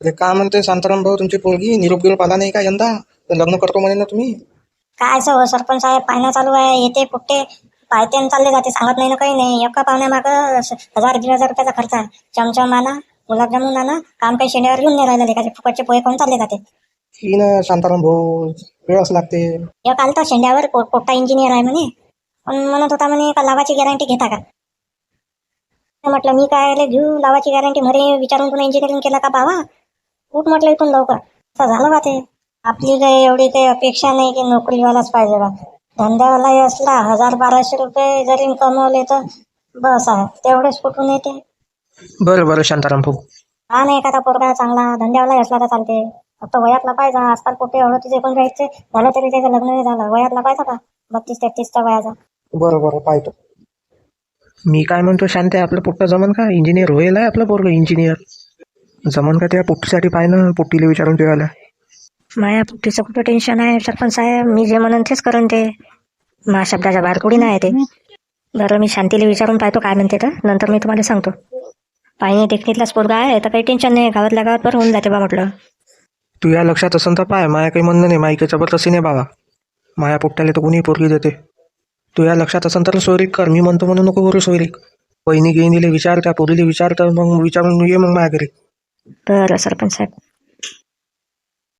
अरे का म्हणते शांताराम भाऊ तुमची पोरगी निरोप गिरोप आला नाही का यंदा? तर लग्न करतो म्हणे ना तुम्ही. काय सो सरपंच साहेब पाहणं चालू आहे येते कुठे पाहते आणि चालले जाते सांगत नाही ना काही नाही. एका पाहुण्यामागं हजार दीड हजार रुपयाचा खर्च आहे. चमचम आणा गुलाबजामुन आणा काम काही शेंड्यावर घेऊन नाही राहिले लेखाचे फुकटचे पोहे कोण चालले जाते. ही ना शांताराम भाऊ वेळच लागते. एक आलता शेंड्यावर को- कोटा इंजिनियर आहे म्हणे. पण म्हणत होता म्हणे का लावाची गॅरंटी घेता का? म्हटलं मी काय घेऊ लावाची गॅरंटी म्हणे विचारून तुला इंजिनिअरिंग केला का बाबा? उठ म्हटलं इथून लवकर. असं झालं बा ते? आपली काही एवढी काही अपेक्षा नाही की नोकरीवालाच पाहिजे बा. धंद्यावालाही असला हजार बाराशे रुपये जरी कमवले तर बस आहे. तेवढेच कुठून येते? बरं बरं शांताराम भाऊ. हा नाही एखादा पोरगा चांगला धंद्यावालाही असला तर चालते. फक्त वयातला पाहिजे आजकाल कुठे अडतीस एकोणचाळीसचे झालं तरी त्याचं लग्न नाही झालं. वयातला पाहिजे का? बत्तीस तेहतीसच्या वयाचा. बरं बरं पाहतो. मी काय म्हणतो शांत आहे. आपलं पोट्ट जमन का? इंजिनियर होईल आहे आपलं पोरग इंजिनियर जमन का त्या पोट्टीसाठी पाय ना पोट्टीला विचारून ठेवायला माया पुट्टीचं कुठं टेन्शन आहे? सरपंच साहेब मी जे म्हणून तेच करून ते. मा शब्दाच्या बाहेर थोडी नाही ते. बरं मी शांतीला विचारून पाहतो काय म्हणते तर. नंतर मी तुम्हाला सांगतो. पाहिजे टेक्निकलाच पोरगा आहे तर काही टेन्शन नाही. गावातल्या गावात बरं होऊन जाते बा म्हटलं. तू या लक्षात असन तर पाय. माया काही म्हणणं नाही. माई काही जबरदस्ती नाही बाबा. माया पोट्ट्याला तर कोणी पोरगी देते. तू या लक्षात असन तर सोयरीक कर. मी म्हणतो म्हणून नको करू सोयरीक. वहिनी गेनीले विचार त्या पोरीले विचार तर मग विचारून ये मग माझ्या घरी. बरं सरपंच साहेब